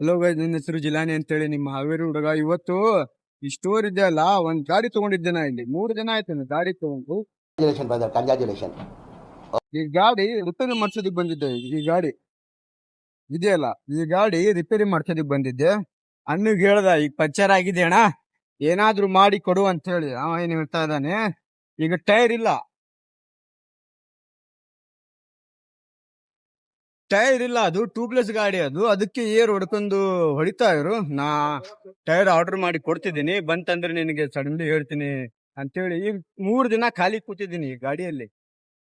Hello guys ನನ್ನ ಹೆಸರು ಜಿಲಾನಿ ಅಂತೇಳಿ ನಿಮ್ಮ ಹಾವೇರಿ ಹುಡುಗ. ಇವತ್ತು ಈ ಸ್ಟೋರ್ ಇದೆಯಲ್ಲ ಒಂದ್ ಗಾಡಿ ತಗೊಂಡಿದ್ದೆ ನಾ ಇಲ್ಲಿ. ಮೂರು ಜನ ಆಯ್ತು ನಾನು ಗಾಡಿ ತಗೊಂಡು. ಕಂಗ್ರಾಚುಲೇಷನ್ ಬ್ರದರ್ ಕಂಗ್ರಾಚುಲೇಷನ್ ಈ ಗಾಡಿ ರಿಪೇರಿ ಮಾಡ್ಸೋದಕ್ ಬಂದಿದ್ದೆ. ಈ ಗಾಡಿ ಇದೆಯಲ್ಲ ಈ ಗಾಡಿ ರಿಪೇರಿ ಮಾಡ್ಸೋದಕ್ ಬಂದಿದ್ದೆ. ಅಣ್ಣಗ್ ಹೇಳ್ದ ಈಗ ಪಂಚರ್ ಆಗಿದೆ ಅಣ್ಣ. ಏನಾದ್ರೂ ಮಾಡಿ ಕೊಡು ಅಂತ ಹೇಳಿ ಅವ ಏನ್ ಹೇಳ್ತಾ ಇದ್ದಾನೆ ಈಗ ಟೈರ್ ಇಲ್ಲ. ಟೈರ್ ಇಲ್ಲ, ಅದು ಟ್ಯೂಬ್ಲೆಸ್ ಗಾಡಿ ಅದು. ಅದಕ್ಕೆ ಏರ್ ಹೊಡ್ಕೊಂಡು ಹೊಡಿತಾ ಇರು ನಾ ಟೈರ್ ಆರ್ಡರ್ ಮಾಡಿ ಕೊಡ್ತಿದ್ದೀನಿ. ಬಂತಂದ್ರೆ ನಿನಗೆ ಸಡನ್ಲಿ ಹೇಳ್ತೀನಿ ಅಂತೇಳಿ. ಈಗ ಮೂರ್ ದಿನ ಖಾಲಿ ಕೂತಿದ್ದೀನಿ ಗಾಡಿಯಲ್ಲಿ.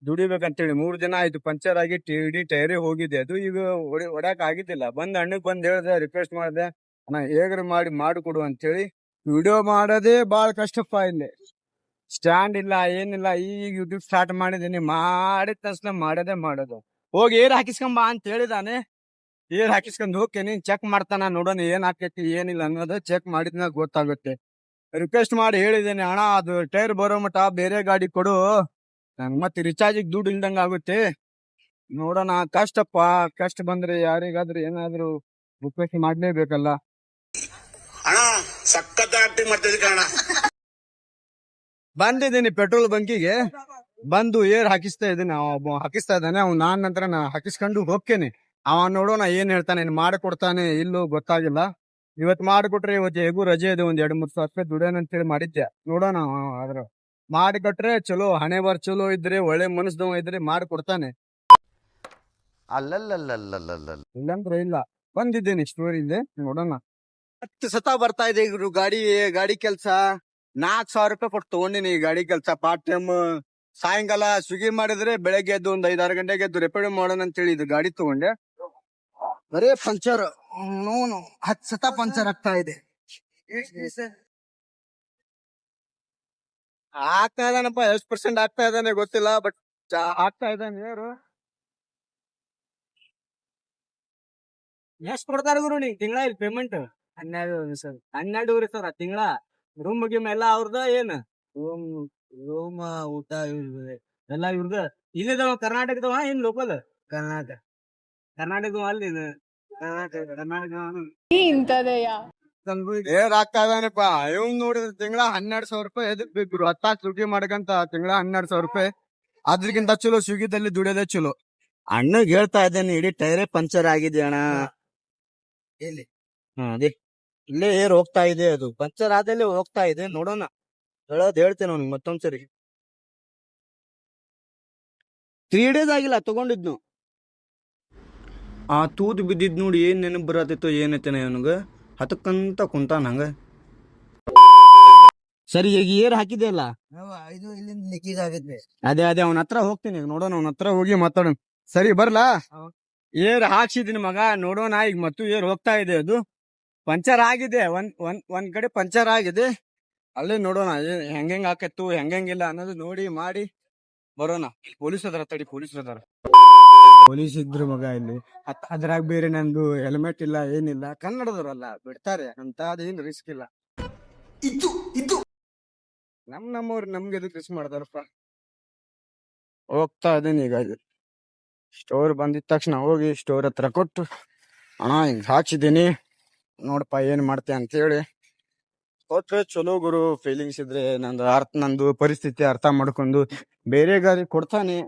ದುಡಿಬೇಕಂತೇಳಿ ಮೂರ್ ದಿನ ಆಯ್ತು. ಪಂಚರ್ ಆಗಿ ಟಿ- ಇಡೀ ಟೈರೇ ಹೋಗಿದೆ. ಅದು ಈಗ ಹೊಡಿ, ಹೊಡ್ಯಾಕ್ ಆಗಿದ್ದಿಲ್ಲ. ಬಂದ್ ಅಣ್ಣಗ್ ಬಂದ್ ಹೇಳ್ದೆ ರಿಕ್ವೆಸ್ಟ್ ಮಾಡ್ದೆ. ನಾ ಹೇಗ್ರ ಮಾಡಿ ಮಾಡಿಕೊಡು ಅಂತೇಳಿ. ವಿಡಿಯೋ ಮಾಡೋದೇ ಬಾಳ ಕಷ್ಟಪ್ಪ ಇಲ್ಲಿ. ಸ್ಟ್ಯಾಂಡ್ ಇಲ್ಲ, ಏನಿಲ್ಲ. ಈಗ ಯೂಟ್ಯೂಬ್ ಸ್ಟಾರ್ಟ್ ಮಾಡಿದ್ದೀನಿ. ಮಾಡಿದ ತಕ್ಷಣ ಮಾಡೋದೇ ಮಾಡೋದು. ಹೋಗಿ ಏರ್ ಹಾಕಿಸ್ಕೊಂಬ ಅಂತ ಹೇಳಿದಾನೆ. ಏರ್ ಹಾಕಿಸ್ಕೊಂಡ್ ಹೋಗ್ತೇನೆ ಚೆಕ್ ಮಾಡ್ತಾನ ನೋಡೋಣ ಏನ್ ಹಾಕೈತಿ ಏನಿಲ್ಲ ಅನ್ನೋದು ಚೆಕ್ ಮಾಡಿದ್ನ ಗೊತ್ತಾಗುತ್ತೆ. ರಿಕ್ವೆಸ್ಟ್ ಮಾಡಿ ಹೇಳಿದ್ದೇನೆ ಅಣ್ಣ ಅದು ಟೈರ್ ಬರೋ ಮಟ್ಟ ಬೇರೆ ಗಾಡಿ ಕೊಡು. ನಂಗ್ ಮತ್ತೆ ರಿಚಾರ್ಜ್ ದುಡ್ಡು ಇಲ್ದಂಗ ಆಗುತ್ತೆ. ನೋಡೋಣ ಕಷ್ಟಪ್ಪ ಕಷ್ಟ ಬಂದ್ರೆ ಯಾರಿಗಾದ್ರೂ ಏನಾದ್ರೂ ರಿಕ್ವೆಸ್ಟ್ ಮಾಡ್ಲೇಬೇಕಲ್ಲ. ಅಣ್ಣ ಸಖತ್ ಆಕ್ಟಿಂಗ್ ಮಾಡ್ತಿದ್ದೆ ಕಣ ಬಂದಿದ್ದೀನಿ ಪೆಟ್ರೋಲ್ ಬಂಕಿಗೆ. ಬಂದು ಏರ್ ಹಾಕಿಸ್ತಾ ಇದ್ದೀನಿ. ಅವ ಹಾಕಿಸ್ತಾ ಇದ್ದಾನೆ. ಅವ್ನು ನಾನ್ ನಂತರ ನಾ ಹಾಕಿಸ್ಕೊಂಡು ಹೋಗ್ತೇನೆ. ಅವ ನೋಡೋಣ ಏನ್ ಹೇಳ್ತಾನೆ ಏನ್ ಮಾಡಿಕೊಡ್ತಾನೆ ಇಲ್ಲೋ ಗೊತ್ತಾಗಿಲ್ಲ. ಇವತ್ ಮಾಡಿಕೊಟ್ರೆ ಇವತ್ತು ಹೇಗೂ ರಜೆ ಇದೆ. ಒಂದ್ ಎರಡ್ ಮೂರ್ ಸಾವಿರ ರೂಪಾಯಿ ದುಡೇನ ಅಂತೇಳಿ ಮಾಡಿದ್ದೆ. ನೋಡೋಣ ಆದ್ರ ಮಾಡಿಕೊಟ್ರೆ ಚಲೋ ಹಣೆ ಬರ್ ಚಲೋ ಇದ್ರೆ ಒಳ್ಳೆ ಮನಸ್ದವ ಇದ್ರೆ ಮಾಡಿಕೊಡ್ತಾನೆ. ಇಲ್ಲಂದ್ರೆ ಇಲ್ಲ. ಬಂದಿದ್ದೇನೆ ಸ್ಟೋರಿಗೆ ನೋಡೋಣ. ಹತ್ತು ಸತ ಬರ್ತಾ ಇದೆ ಇವ್ರು ಗಾಡಿ ಗಾಡಿ ಕೆಲ್ಸ. ನಾಕ್ ಸಾವಿರ ರೂಪಾಯಿ ಕೊಟ್ಟು ತಗೊಂಡಿನಿ ಗಾಡಿ ಕೆಲ್ಸ. ಪಾರ್ಟ್ ಟೈಮ್ ಸಾಯಂಕಾಲ ಸ್ವಿಗ್ಗಿ ಮಾಡಿದ್ರೆ ಬೆಳಗ್ಗೆ ಎದ್ದು ಒಂದ್ ಐದಾರು ಗಂಟೆಗೆ ಎದ್ದು ರಿಪೇರಿ ಮಾಡೋಣ ಅಂತೇಳಿ ಇದು ಗಾಡಿ ತಗೊಂಡೆ. ಬರೇ ಪಂಚರ್, ನೋನು, ಹತ್ ಸತ ಪಂಚರ್ ಆಗ್ತಾ ಇದೆ. ಆಗ್ತಾ ಇದಾನಪ್ಪ, ಎಷ್ಟ್ ಪರ್ಸೆಂಟ್ ಆಗ್ತಾ ಇದ್ದಾನೆ ಗೊತ್ತಿಲ್ಲ ಬಟ್ ಆಗ್ತಾ ಇದ್ದಾನೆ ಯಾರು? ಎಷ್ಟ್ ಕೊಡ್ತಾರ ಗುರು ನೀ ತಿಂಗಳ ಇಲ್ಲಿ ಪೇಮೆಂಟ್ ಹನ್ನೆರಡು, ಸರ್, ಹನ್ನೆರಡುವರೆ ಸರ್ ತಿಂಗಳ? ರೂಮ್ ಗಿಮ್ ಎಲ್ಲ ಅವ್ರದ, ಏನು? ರೂಮ್ ರೂಮ್ ಊಟ ಎಲ್ಲ ಇವ್ರದ. ಇಲ್ಲಿದಾವ ಕರ್ನಾಟಕದವ ಏನ್ ಲೋಕಲ್ ಕರ್ನಾಟಕ. ಕರ್ನಾಟಕದವ ಅಲ್ಲಿ. ಕರ್ನಾಟಕ ಇವ್ ನೋಡಿದ್ರೆ ತಿಂಗಳ ಹನ್ನೆರಡು ಸಾವಿರ ರೂಪಾಯಿ ಎದಕ್ ಬೇಕು ಗುರು ಹತ್ತಾಕ್ ದುಡ್ಡಿ ಮಾಡ್ಕಂತ ತಿಂಗಳ ಹನ್ನೆರಡು ಸಾವಿರ ರೂಪಾಯಿ. ಅದ್ರಕ್ಕಿಂತ ಚಲೋ ಸ್ವಿಗ್ಗಿದಲ್ಲಿ ದುಡಿಯೋದೇ ಚಲೋ. ಅಣ್ಣಗ್ ಹೇಳ್ತಾ ಇದ್ದೇನೆ ಇಡೀ ಟೈರೇ ಪಂಚರ್ ಆಗಿದೆ ಅಣ್ಣ. ಎಲ್ಲಿ? ಹಾ ಅದೇ. ಇಲ್ಲೇ ಏರ್ ಹೋಗ್ತಾ ಇದೆ ಅದು. ಪಂಚರ್ ಆದಲ್ಲಿ ಹೋಗ್ತಾ ಇದೆ ನೋಡೋಣ. ಹೇಳೋದ್ ಹೇಳ್ತೇನೆ ಅವ್ನಿಗೆ ಮತ್ತೊಂದ್ಸರಿ ತ್ರೀ ಡೇಸ್ ಆಗಿಲ್ಲ ತಗೊಂಡಿದ್ನು. ಆ ತೂತು ಬಿದ್ದಿದ್ ನೋಡಿ ಏನ್ ನೆನಪು ಬರತ್ತಿತ್ತು ಏನೈತೇನೆ ಅವನಿಗೆ ಹತಕ್ಕಂತ ಕುಂತಾನ ಹಂಗ. ಸರಿ ಈಗ ಏರ್ ಹಾಕಿದೆ ಅಲ್ಲ? ಇದು ಇಲ್ಲಿಂದ ಲೀಕೇಜ್ ಆಗುತ್ತೆ ಅದೇ ಅದೇ ಅವನ ಹತ್ರ ಹೋಗ್ತೀನಿ. ಈಗ ನೋಡೋಣ ಅವನ ಹತ್ರ ಹೋಗಿ ಮಾತಾಡೋಣ. ಸರಿ ಬರ್ಲಾ? ಏರ್ ಹಾಕ್ಸಿದೀನಿ ಮಗ ನೋಡೋಣ ಈಗ ಮತ್ತು ಏರ್ ಹೋಗ್ತಾ ಇದೆ ಅದು. ಪಂಚರ್ ಆಗಿದೆ ಒಂದ್ ಒಂದ್ ಒಂದ್ ಕಡೆ ಪಂಚರ್ ಆಗಿದೆ. ಅಲ್ಲೇ ನೋಡೋಣ ಹೆಂಗ್ ಹೆಂಗ್ ಹಾಕತ್ತು ಹೆಂಗೆಂಗಿಲ್ಲ ಅನ್ನೋದು ನೋಡಿ ಮಾಡಿ ಬರೋಣ. ಪೊಲೀಸ್ ಅದಾರ ತಡಿ ಪೊಲೀಸ್ ಅದಾರ. ಪೊಲೀಸ್ ಇದ್ರು ಮಗ ಇಲ್ಲಿ. ಅತ್- ಅದ್ರಾಗ ಬೇರೆ ನಂದು ಹೆಲ್ಮೆಟ್ ಇಲ್ಲ ಏನಿಲ್ಲ. ಕನ್ನಡದವ್ರಲ್ಲ ಬಿಡ್ತಾರೆ. ಅಂತ ಅದೇನ್ ರಿಸ್ಕ್ ಇಲ್ಲ. ಇದು ಇದು. ನಮ್ ನಮ್ಮವ್ರು ನಮ್ಗೆ ಎದಕ್ ರಿಸ್ಕ್ ಮಾಡ್ತಾರಪ್ಪ? ಹೋಗ್ತಾ ಇದೀನಿ ಈಗ. ಸ್ಟೋರ್ ಬಂದಿದ ತಕ್ಷಣ ಹೋಗಿ ಸ್ಟೋರ್ ಹತ್ರ ಕೊಟ್ಟು ಅಣ್ಣ ಹಿಂಗ್ ಹಾಕಿದ್ದೀನಿ ನೋಡಪ್ಪ ಏನ್ ಮಾಡ್ತೆ? ಅಂತ ಹೇಳಿ ಕೊಟ್ರೆ ಚಲೋ ಗುರು ಫೀಲಿಂಗ್ಸ್ ಇದ್ರೆ ನಂದು ಅರ್ಥ, ನಂದು ಪರಿಸ್ಥಿತಿ ಅರ್ಥ ಮಾಡ್ಕೊಂಡು ಬೇರೆ ಗಾಡಿ ಕೊಡ್ತಾನೆ.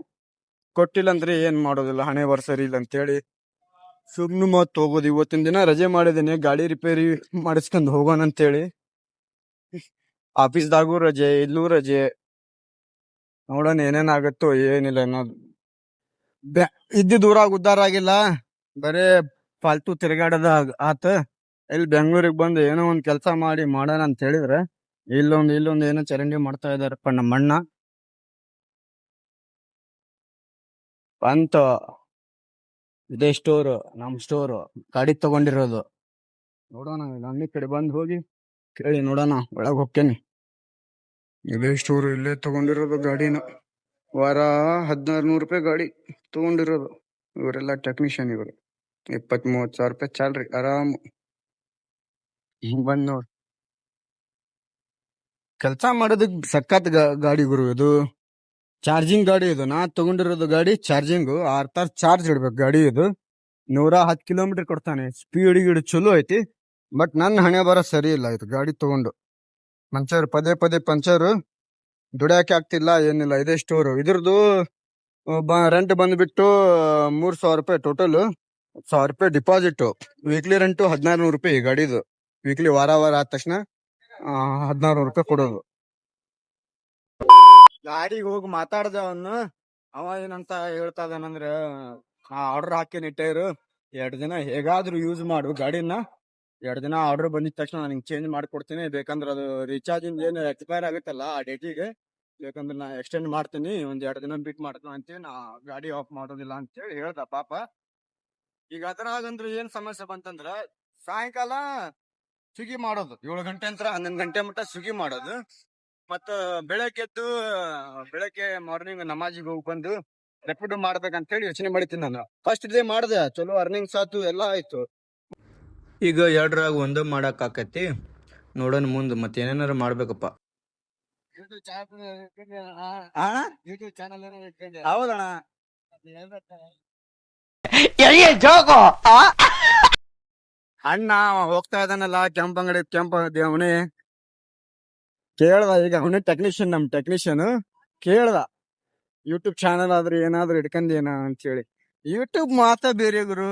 ಕೊಟ್ಟಿಲ್ಲ ಅಂದ್ರೆ ಏನ್ ಮಾಡೋದಿಲ್ಲ, ಹಣೆ ಸರಿ ಇಲ್ಲ ಅಂತೇಳಿ ಸುಮ್ನು ಮತ್ ಹೋಗೋದು. ಇವತ್ತಿನ ದಿನ ರಜೆ ಮಾಡಿದೇನೆ ಗಾಡಿ ರಿಪೇರಿ ಮಾಡಿಸ್ಕೊಂಡು ಹೋಗೋಣ ಅಂತೇಳಿ. ಆಫೀಸ್ದಾಗೂ ರಜೆ, ಇಲ್ಲೂ ರಜೆ. ನೋಡೋಣ ಏನೇನಾಗತ್ತೋ ಏನಿಲ್ಲ ಅನ್ನೋದು. ಬ್ಯಾ- ಇದ್ದಿದ್ ಊರಾಗ ಉದ್ದಾರ ಆಗಿಲ್ಲ. ಬರೇ ಫಾಲ್ತು ತಿರುಗಾಡದ ಆತ. ಇಲ್ಲಿ ಬೆಂಗಳೂರಿಗೆ ಬಂದು ಏನೋ ಒಂದು ಕೆಲಸ ಮಾಡಿ ಮಾಡೋಣ ಅಂತ ಹೇಳಿದ್ರೆ, ಇಲ್ಲೊಂದು ಇಲ್ಲೊಂದು ಏನೋ ಚರಂಡಿ ಮಾಡ್ತಾ ಇದಾರಪ್ಪ ನಮ್ಮ ಅಣ್ಣ ಬಂತ. ಇದೇ ಸ್ಟೋರ್ ನಮ್ ಸ್ಟೋರ್ ಗಾಡಿ ತಗೊಂಡಿರೋದು. ನೋಡೋಣ ಅಂಗಡಿ ಕಡೆ ಬಂದು ಹೋಗಿ ಕೇಳಿ ನೋಡೋಣ, ಒಳಗೆ ಹೋಗ್ತೇನೆ. ಇದೇ ಸ್ಟೋರ್ ಇಲ್ಲೇ ತಗೊಂಡಿರೋದು ಗಾಡಿನ. ವಾರ ಹದಿನಾರು ನೂರು ರೂಪಾಯಿ ಗಾಡಿ ತಗೊಂಡಿರೋದು. ಇವರೆಲ್ಲ ಟೆಕ್ನಿಷಿಯನ್ ಇವರು. ಇಪ್ಪತ್ ಮೂವತ್ ಸಾವಿರ ರೂಪಾಯಿ ಚಾಲ್ರಿ ಆರಾಮ್. ಹಿಂಗ್ ಬಂದ್ ನೋಡ್. ಕೆಲ್ಸ ಮಾಡೋದಕ್ ಸಖತ್ ಗಾಡಿ ಗುರು ಇದು. ಚಾರ್ಜಿಂಗ್ ಗಾಡಿ ಇದು. ನಾ ತಗೊಂಡಿರೋದು ಗಾಡಿ ಚಾರ್ಜಿಂಗ್. ಆರ್ ಚಾರ್ಜ್ ಇಡ್ಬೇಕು ಗಾಡಿ ಇದು. ನೂರ ಹತ್ತು ಕಿಲೋಮೀಟರ್ ಕೊಡ್ತಾನೆ. ಸ್ಪೀಡ್ ಗೀಡ್ ಚಲೋ ಐತಿ. ಬಟ್ ನನ್ನ ಹಣೆ ಬರ ಸರಿ ಇಲ್ಲ ಇದು ಗಾಡಿ ತಗೊಂಡು. ಪಂಚರ್ ಪದೇ ಪದೇ ಪಂಚರ್. ದುಡ್ಯಾಕೆ ಆಗ್ತಿಲ್ಲ, ಏನಿಲ್ಲ. ಇದೇ ಸ್ಟೋರ್ ಇದ್ರದ್ದು ರೆಂಟ್ ಬಂದ್ಬಿಟ್ಟು, ಮೂರ್ ಸಾವಿರ ರೂಪಾಯಿ ಟೋಟಲ್ ಸಾವಿರ ರೂಪಾಯಿ ಡಿಪಾಸಿಟ್ ವೀಕ್ಲಿ ರೆಂಟು ಹದಿನಾರು ನೂರು ರೂಪಾಯಿ ಈ ಗಾಡಿದು. ವೀಕ್ಲಿ ವಾರ ವಾರ ಆದ ತಕ್ಷಣ ಹದಿನಾರು ನೂರು ರೂಪಾಯಿ ಕೊಡೋದು. ಗಾಡಿಗೆ ಹೋಗಿ ಮಾತಾಡ್ದ ಅವನು, ಅವ ಏನಂತ ಹೇಳ್ತಾ ಇದಾನಂದ್ರ ನಾ ಆರ್ಡರ್ ಹಾಕೇನಿ ಟೈರ್ ಎರಡು ದಿನ ಹೇಗಾದ್ರೂ ಯೂಸ್ ಮಾಡು ಗಾಡಿನ. ಎರಡು ದಿನ ಆರ್ಡರ್ ಬಂದಿದ ತಕ್ಷಣ ನಾನು ಚೇಂಜ್ ಮಾಡ್ಕೊಡ್ತೀನಿ, ಬೇಕಂದ್ರೆ ಅದು ರೀಚಾರ್ಜ್ ಏನು ಎಕ್ಸ್ಪೈರ್ ಆಗುತ್ತಲ್ಲ ಆ ಡೇಟಿಗೆ ಬೇಕಂದ್ರೆ ನಾ ಎಕ್ಸ್ಟೆಂಡ್ ಮಾಡ್ತೀನಿ, ಒಂದ್ ಎರಡು ದಿನ ಬಿಟ್ ಮಾಡ್ತೀನಿ ಅಂತೇಳಿ ನಾ ಗಾಡಿ ಆಫ್ ಮಾಡೋದಿಲ್ಲ ಅಂತೇಳಿ ಹೇಳ್ದ ಪಾಪ. ಈಗ ಅದ್ರಾಗಂದ್ರೆ ಏನ್ ಸಮಸ್ಯೆ ಬಂತಂದ್ರ, ಸಾಯಂಕಾಲ ಸ್ವಿಗ್ಗಿ ಮಾಡೋದು. ಏಳು ಗಂಟೆ ನಂತರ ಹನ್ನೊಂದು ಗಂಟೆ ಮಟ್ಟ ಸುಗಿ ಮಾಡೋದು. ಮತ್ತ ಬೆಳಗ್ಗೆ ಎದ್ದು ಬೆಳಗ್ಗೆ ಮಾರ್ನಿಂಗ್ ನಮಾಜಿಗೆ ಹೋಗಿ ಬಂದು ರೆಪಿಡ್ ಮಾಡ್ಬೇಕಂತ ಹೇಳಿ ಯೋಚನೆ ಮಾಡಿದ್ದೀನಿ ನಾನು. ಫಸ್ಟ್ ಡೇ ಮಾಡ್ದೆ ಚಲೋ ಅರ್ನಿಂಗ್ಸ್ ಆತು ಎಲ್ಲ ಆಯ್ತು. ಈಗ ಎರಡರಾಗ ಒಂದು ಮಾಡಕ್ ಆಕತಿ ನೋಡೋಣ ಮುಂದೆ ಮತ್ತೆ ಏನೇನಾರು ಮಾಡ್ಬೇಕಪ್ಪ. ಹೌದಣ್ಣ. ಅಣ್ಣ ಹೋಗ್ತಾ ಇದ್ದಾನಲ್ಲ, ಕೆಂಪ್ ಅಂಗಡಿ, ಕೆಂಪ ಅವನೇ. ಕೇಳ್ದ, ಈಗ ಅವನೇ ಟೆಕ್ನಿಷಿಯನ್ ನಮ್ ಟೆಕ್ನಿಷಿಯನ್ ಕೇಳ್ದ ಯೂಟ್ಯೂಬ್ ಚಾನಲ್ ಆದ್ರೆ ಏನಾದ್ರು ಅಂತ ಅಂತೇಳಿ. ಯೂಟ್ಯೂಬ್ ಮಾತ ಬೇರೆ ಗುರು.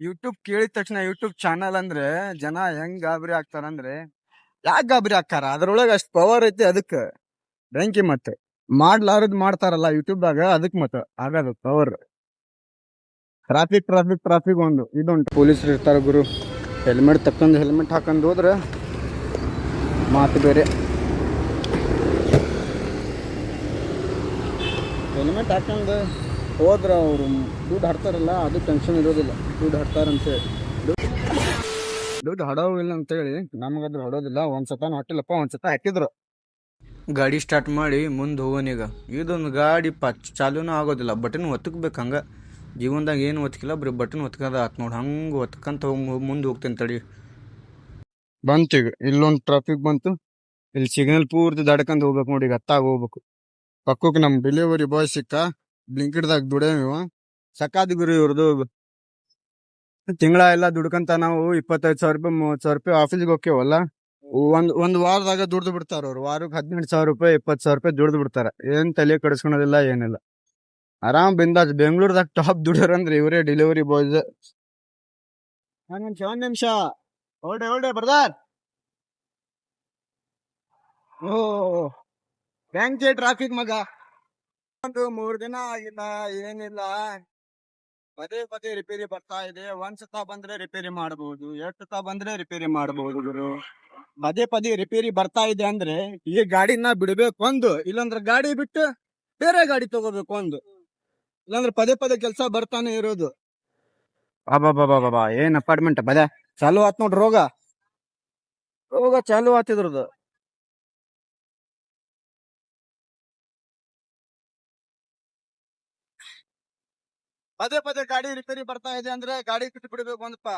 ಯೂಟ್ಯೂಬ್ ಕೇಳಿದ ತಕ್ಷಣ ಯೂಟ್ಯೂಬ್ ಚಾನಲ್ ಅಂದ್ರೆ ಜನ ಹೆಂಗ್ ಗಾಬರಿ ಆಗ್ತಾರಂದ್ರೆ, ಯಾಕೆ ಗಾಬರಿ ಆಗ್ತಾರ? ಅದ್ರೊಳಗೆ ಅಷ್ಟ್ ಪವರ್ ಐತಿ ಅದಕ್ಕೆ. ಬೆಂಕಿ ಮತ್ತೆ. ಮಾಡ್ಲಾರದ್ ಮಾಡ್ತಾರಲ್ಲ ಯೂಟ್ಯೂಬ್ದಾಗ ಅದಕ್ ಮತ್ತ ಆಗದು ಪವರ್ ಟ್ರಾಫಿಕ್ ಟ್ರಾಫಿಕ್ ಟ್ರಾಫಿಕ್ ಒಂದು. ಇದೊಂದು ಪೊಲೀಸರು ಇರ್ತಾರೆ ಗುರು. ಹೆಲ್ಮೆಟ್ ತಕ್ಕಂದು ಹೆಲ್ಮೆಟ್ ಹಾಕೊಂಡು ಹೋದ್ರೆ ಮಾತು ಬೇರೆ. ಹೆಲ್ಮೆಟ್ ಹಾಕೊಂಡು ಹೋದ್ರೆ ಅವರು ದುಡ್ಡು ಹಾಡ್ತಾರಲ್ಲ, ಅದು ಟೆನ್ಷನ್ ಇರೋದಿಲ್ಲ. ದುಡ್ಡು ಹಾಡ್ತಾರಂತೇಳಿ. ದುಡ್ಡು ಹಾಡೋವಿಲ್ಲ ಅಂತೇಳಿ ನಮಗದ್ರ ಹಾಡೋದಿಲ್ಲ. ಒಂದ್ಸತ ಹಾಟಿಲ್ಲಪ್ಪ ಒಂದ್ಸತ ಹಾಕಿದ್ರು. ಗಾಡಿ ಸ್ಟಾರ್ಟ್ ಮಾಡಿ ಮುಂದೆ ಹೋಗೋನೀಗ ಇದೊಂದು ಗಾಡಿ ಪ ಚಾಲೂನೂ ಆಗೋದಿಲ್ಲ. ಬಟನ್ ಒತ್ತಕ್ಬೇಕು ಹಂಗ. ಜೀವನದಾಗ ಏನು ಒತ್ತಕಿಲ್ಲ ಬರೀ ಬಟನ್ ಒತ್ಕದ ಆತ್ ನೋಡಿ. ಹಂಗೆ ಒತ್ಕಂತ ಹೋಗಿ ಮುಂದೆ ಹೋಗ್ತೇನೆ ತಡಿ. ಬಂತು ಈಗ. ಇಲ್ಲೊಂದು ಟ್ರಾಫಿಕ್ ಬಂತು. ಇಲ್ಲಿ ಸಿಗ್ನಲ್ ಪೂರ್ತಿ ದಾಡ್ಕೊಂಡ್ ಹೋಗ್ಬೇಕು ನೋಡಿ, ಈಗ ಹತ್ತಾಗ ಹೋಗ್ಬೇಕು. ಪಕ್ಕಕ್ಕೆ ನಮ್ ಡೆಲಿವರಿ ಬಾಯ್ ಸಿಕ್ಕ. ಬ್ಲಿಂಕಿಡ್ದಾಗ ದುಡಿಯವ ಸಕಾದಿ ಗುರು ಇವ್ರದ್ದು ತಿಂಗಳ ಎಲ್ಲ ದುಡ್ಕಂತ ನಾವು ಇಪ್ಪತ್ತೈದು ಸಾವಿರ ರೂಪಾಯಿ, ಮೂವತ್ ಸಾವಿರ ರೂಪಾಯಿ ಆಫೀಸ್ಗೆ ಹೋಗ್ತೇವಲ್ಲ ಒಂದ್ ಒಂದ್ ವಾರದಾಗ ದುಡ್ದು ಬಿಡ್ತಾರ ಅವ್ರು. ವಾರಕ್ಕೆ ಹದಿನೆಂಟು ಸಾವಿರ ರೂಪಾಯಿ, ಇಪ್ಪತ್ತು ಸಾವಿರ ರೂಪಾಯಿ ದುಡ್ದು ಬಿಡ್ತಾರ. ಏನ್ ತಲೆ ಕಡಿಸ್ಕೊಳೋದಿಲ್ಲ, ಏನಿಲ್ಲ. ಆರಾಮ್ ಬಿಂದಾಜ್, ಬೆಂಗಳೂರದಾಗ ಟಾಪ್ ದುಡಿಯೋರ್ ಅಂದ್ರೆ ಇವರೇ ಡೆಲಿವರಿ ಬಾಯ್ಸ್ ಒಂದ್ ನಿಮಿಷ ಒಂದ್ ನಿಮಿಷ. ಹೊಲ್ಡೆ ಹೊಲ್ಡೆ ಬರ್ದಾರ್. ಓ ಬ್ಯಾಂಕ್ ಟ್ರಾಫಿಕ್ ಮಗ. ಒಂದು ಮೂರ್ ದಿನ ಆಗಿಲ್ಲ, ಏನಿಲ್ಲ. ಪದೇ ಪದೇ ರಿಪೇರಿ ಬರ್ತಾ ಇದೆ. ಒಂದ್ ಸತ ಬಂದ್ರೆ ರಿಪೇರಿ ಮಾಡಬಹುದು ಎಷ್ಟು ಸತ ಬಂದ್ರೆ ರಿಪೇರಿ ಮಾಡಬಹುದು ಗುರು. ಪದೇ ಪದೇ ರಿಪೇರಿ ಬರ್ತಾ ಇದೆ ಅಂದ್ರೆ ಈ ಗಾಡಿನ ಬಿಡ್ಬೇಕು ಒಂದು, ಇಲ್ಲಾಂದ್ರೆ ಗಾಡಿ ಬಿಟ್ಟು ಬೇರೆ ಗಾಡಿ ತಗೋಬೇಕು ಒಂದು. ಇಲ್ಲಾಂದ್ರೆ ಪದೇ ಪದೇ ಕೆಲಸ ಬರ್ತಾನೆ ಇರೋದು. ಬಾಬಾ ಏನ್ ಅಪಾರ್ಟ್ಮೆಂಟ್ ಬದ ಚಾಲು ಆತ್ ನೋಡ್ರಿ ರೋಗ. ರೋಗ ಚಾಲು ಆತಿದ್ರದು ಪದೇ ಪದೇ ಗಾಡಿ ರಿಪೇರಿ ಬರ್ತಾ ಇದೆ ಅಂದ್ರೆ ಗಾಡಿ ಕಿಟ್ಟು ಬಿಡ್ಬೇಕು ಒಂದಪ್ಪ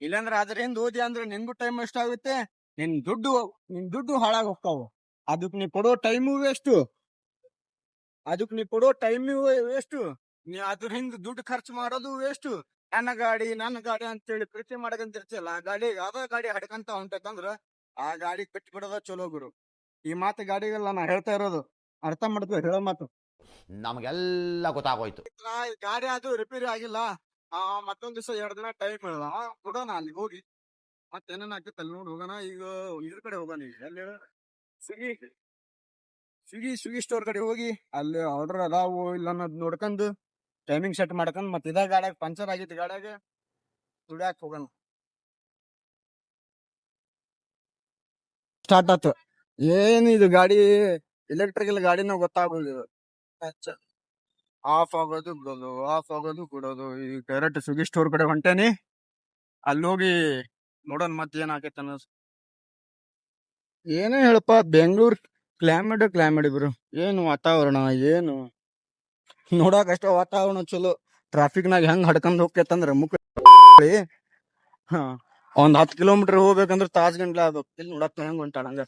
ಇಲ್ಲಾಂದ್ರೆ ಅದ್ರಿಂದ ಓದಿ ಅಂದ್ರೆ ನಿನ್ಗೂ ಟೈಮ್ ವೇಸ್ಟ್ ಆಗುತ್ತೆ ನಿನ್ ದುಡ್ಡು ನಿನ್ ದುಡ್ಡು ಹಾಳಾಗ್ ಹೋಗ್ತಾವು. ಅದಕ್ ನೀ ಕೊಡೋ ಟೈಮು ವೇಸ್ಟು ಅದಕ್ ನೀ ಕೊಡೋ ಟೈಮು ವೇಸ್ಟು ಅದ್ರ ಹಿಂದ್ ದುಡ್ಡು ಖರ್ಚು ಮಾಡೋದು ವೇಸ್ಟ್ ನನ್ನ ಗಾಡಿ ನನ್ನ ಗಾಡಿ ಅಂತೇಳಿ ಪ್ರೀತಿ ಮಾಡಕಂತಿರ್ತಿಲ್ಲ ಆ ಗಾಡಿ ಯಾವ್ದೋ ಗಾಡಿ ಹಡ್ಕಂತ ಹೊಂಟೈತಂದ್ರ ಆ ಗಾಡಿ ಬಿಟ್ಟು ಬಿಡೋದ ಚಲೋ ಗುರು. ಈ ಮಾತು ಗಾಡಿಗೆಲ್ಲ ನಾ ಹೇಳ್ತಾ ಇರೋದು. ಅರ್ಥ ಮಾಡ್ತೀವಿ ಹೇಳೋ ಮಾತು. ನಮಗೆಲ್ಲ ಗೊತ್ತಾಗೋಯ್ತು. ಗಾಡಿ ಅದು ರಿಪೇರಿ ಆಗಿಲ್ಲ. ಆ ಮತ್ತೊಂದ್ ದಿವಸ ಎರಡ್ ದಿನ ಟೈಮ್ ಹೇಳಿದ ಬಿಡೋಣ ಅಲ್ಲಿ ಹೋಗಿ. ಮತ್ತೆ ಏನೇನ್ ಆಗ್ತೈತೆ ಅಲ್ಲಿ ನೋಡಿ ಹೋಗೋಣ. ಈಗ ಇದ್ರ ಕಡೆ ಹೋಗೋಣ ಈಗ. ಎಲ್ಲಿ? ಸ್ವಿಗಿ ಸ್ವಿಗಿ ಸ್ವಿಗಿ ಸ್ಟೋರ್ ಕಡೆ ಹೋಗಿ. ಅಲ್ಲಿ ಆರ್ಡರ್ ಅದಾವು ಇಲ್ಲ ಅನ್ನೋದು ನೋಡ್ಕೊಂಡು. ಟೈಮಿಂಗ್ ಸೆಟ್ ಮಾಡ್ಕೊಂಡು ಮತ್ತೆ ಇದ ಗಾಡ್ಯಾಗ ಪಂಚರ್ ಆಗೈತಿ ಗಾಡ್ಯಾಗ ದುಡಿಯಾಕ ಹೋಗೋಣ. ಸ್ಟಾರ್ಟ್ ಆತು. ಏನ್ ಇದು ಗಾಡಿ? ಎಲೆಕ್ಟ್ರಿಕಲ್ ಗಾಡಿನ ಗೊತ್ತಾಗೋದು ಆಫ್ ಆಗೋದು ಬಿಡೋದು ಆಫ್ ಆಗೋದು ಬಿಡೋದು ಈ ಡೈರೆಕ್ಟ್ ಸುಗಿ ಸ್ಟೋರ್ ಕಡೆ ಹೊಂಟೇನಿ. ಅಲ್ಲಿ ಹೋಗಿ ನೋಡೋಣ ಮತ್ತೆ ಏನಾಗೈತೆ ಅನ್ನೋ ಏನೇ ಹೇಳಪ್ಪ ಬೆಂಗಳೂರು ಕ್ಲೈಮೇಟ್ ಕ್ಲೈಮೇಟ್ ಇಬ್ರು ಏನು ವಾತಾವರಣ, ಏನು ನೋಡಕ್ ಅಷ್ಟೇ ವಾತಾವರಣ ಚಲೋ. ಟ್ರಾಫಿಕ್ ನಾಗ ಹೆಂಗ್ ಹಡ್ಕೊಂಡ್ ಹೋಗ್ತೈತಂದ್ರ ಮುಖ ಹಾ. ಒಂದ್ ಹತ್ತು ಕಿಲೋಮೀಟರ್ ಹೋಗ್ಬೇಕಂದ್ರ ತಾಜ್ ಗಂಟ್ಲ ಅದು ಇಲ್ಲಿ ನೋಡಕ್ ಹೆಂಗ್ ಹೊಂಟಾಳ ಹಂಗ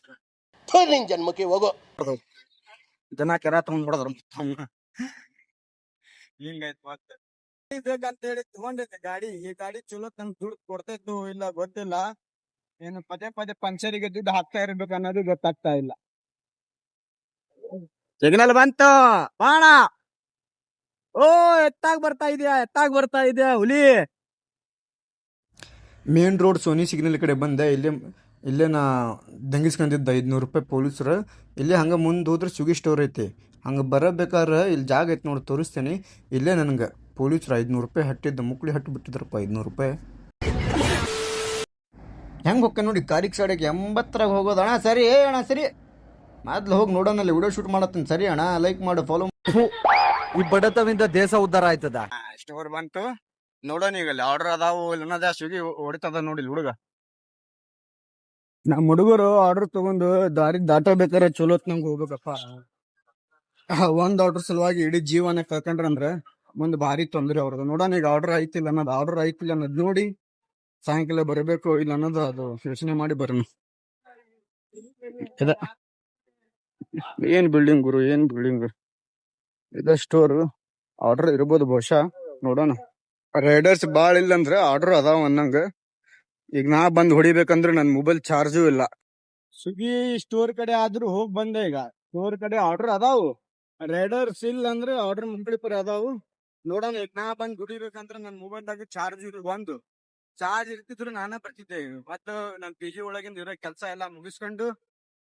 ನಿನ್ ಜನ್ಮಕ್ಕೆ ಹೋಗೋ. ಜನ ಕೆರ ತಗೊಂಡ್ ನೋಡದ್ರ ಹಿಂಗಾಯ್ತು ಮತ್ತೆ. ಅಂತ ಹೇಳಿ ತಗೊಂಡಿದ್ದೆ ಗಾಡಿ. ಈ ಗಾಡಿ ಚಲೋ ತಂಗ್ ದುಡ್ಡು ಕೊಡ್ತೈತು ಇಲ್ಲ ಗೊತ್ತಿಲ್ಲ. ಏನು ಪದೇ ಪದೇ ಪಂಚರಿಗೆ ದುಡ್ಡು ಹಾಕ್ತಾ ಇರ್ಬೇಕು ಅನ್ನೋದು ಗೊತ್ತಾಗ್ತಾ ಇಲ್ಲ. ಸಿಗ್ನಲ್ ಬಂತು. ಬಾಣ. ಓ, ಎತ್ತಾಗ್ ಬರ್ತಾ ಇದೆಯಾ, ಎತ್ತಾಗ್ ಬರ್ತಾ ಇದೆಯಾ, ಹುಲಿ? ಮೇನ್ ರೋಡ್ ಸೋನಿ ಸಿಗ್ನಲ್ ಕಡೆ ಬಂದೆ, ಇಲ್ಲೇ ಇಲ್ಲೇ ನಾ ದಂಗಿಸ್ಕೊಂಡಿದ್ದ ಐದ್ನೂರು ರೂಪಾಯಿ ಪೊಲೀಸರು. ಇಲ್ಲೇ ಹಂಗೆ ಮುಂದೆ ಹೋದ್ರೆ ಸುಗಿ ಸ್ಟೋರ್ ಐತಿ. ಹಂಗೆ ಬರಬೇಕಾದ್ರೆ ಇಲ್ಲಿ ಜಾಗ ಐತಿ ನೋಡಿ, ತೋರಿಸ್ತೇನೆ. ಇಲ್ಲೇ ನನಗೆ ಪೊಲೀಸರು ಐದ್ನೂರು ರೂಪಾಯಿ ಹಟ್ಟಿದ್ದ, ಮುಕ್ಳಿ ಹಟ್ಟಿ ಬಿಟ್ಟಿದ್ರಪ್ಪ ಐದ್ನೂರು ರೂಪಾಯಿ. ಹೆಂಗೆ ಹೋಗ್ಕೆ ನೋಡಿ, ಕಾರಿಗೆ ಸಾಡಿಗೆ ಎಂಬತ್ತರಾಗ ಹೋಗೋದು. ಅಣ್ಣ, ಸರಿ ಏ ಅಣ್ಣ, ಸರಿ. ಮೊದ್ಲು ಹೋಗಿ ನೋಡೋಣ ವಿಡಿಯೋ ಶೂಟ್ ಮಾಡತ್ತೀನಿ. ಸರಿ, ಅಣ್ಣ, ಲೈಕ್ ಮಾಡು, ಫಾಲೋ ಈ ಬಡತವಿಂದ ದೇಶ ಉದ್ಧಾರ ಆಯ್ತದ? ಸ್ಟೋರ್ ಬಂತು. ನೋಡೋಣ ಈಗ ಇಲ್ಲಿ ಆರ್ಡರ್ ಅದಾವು ಇಲ್ಲನದ ಅನ್ನೋದ ಸ್ವಿಗ್ಗಿ ಹೊಡಿತದ ನೋಡಿ ಇಲ್ಲಿ ಹುಡುಗ. ನಮ್ಮ ಹುಡುಗರು ಆರ್ಡರ್ ತಗೊಂಡು ದಾರಿ ದಾಟಬೇಕಾರೆ ಚಲೋತ್ ನಂಗೆ ಹೋಗ್ಬೇಕಪ್ಪ. ಒಂದ್ ಆರ್ಡರ್ ಸಲುವಾಗಿ ಇಡೀ ಜೀವನ ಕಳ್ಕೊಂಡ್ರಂದ್ರೆ ಮುಂದ್ ಭಾರಿ ತೊಂದ್ರೆ ಅವ್ರದ್ದು. ನೋಡೋಣ ಈಗ ಆರ್ಡರ್ ಆಯ್ತಿಲ್ಲ ಅನ್ನೋದು ಆರ್ಡರ್ ಐತಿಲ್ಲ ಅನ್ನೋದು ನೋಡಿ ಸಾಯಂಕಾಲ ಬರಬೇಕು ಇಲ್ಲ ಅನ್ನೋದು ಅದು ಯೋಚನೆ ಮಾಡಿ ಬರೋಣ. ಏನ್ ಬಿಲ್ಡಿಂಗ್ ಗುರು ಏನ್ ಬಿಲ್ಡಿಂಗ್ ಇದ ಸ್ಟೋರ್ ಆರ್ಡರ್ ಇರ್ಬೋದು ಬಹುಶಃ. ನೋಡೋಣ. ರೈಡರ್ಸ್ ಬಾಳ ಇಲ್ಲ ಅಂದ್ರೆ ಆರ್ಡರ್ ಅದಾವ ಅನ್ನಂಗ. ಈಗ ನಾ ಬಂದ್ ಹೊಡಿಬೇಕಂದ್ರೆ ನನ್ ಮೊಬೈಲ್ ಚಾರ್ಜು ಇಲ್ಲ. ಸ್ವಿಗ್ಗಿ ಸ್ಟೋರ್ ಕಡೆ ಆದ್ರೂ ಹೋಗ್ ಬಂದೆ ಈಗ. ಸ್ಟೋರ್ ಕಡೆ ಆರ್ಡರ್ ಅದಾವು. ರೈಡರ್ಸ್ ಇಲ್ಲ ಅಂದ್ರೆ ಆರ್ಡರ್ ಮುಂಬಳಿ ಪರ ಅದಾವು. ನೋಡೋಣ, ಈಗ ನಾ ಬಂದ್ ಹೊಡಿಬೇಕಂದ್ರೆ ನನ್ ಮೊಬೈಲ್ದಾಗ ಚಾರ್ಜ್ ಇರು ಒಂದು. ಚಾರ್ಜ್ ಇರ್ತಿದ್ರು ನಾನ ಬರ್ತಿದ್ದೆ. ಮತ್ತ ನನ್ ಪಿ ಜಿ ಒಳಗಿಂದ ಇರೋ ಕೆಲಸ ಎಲ್ಲಾ ಮುಗಿಸ್ಕೊಂಡು,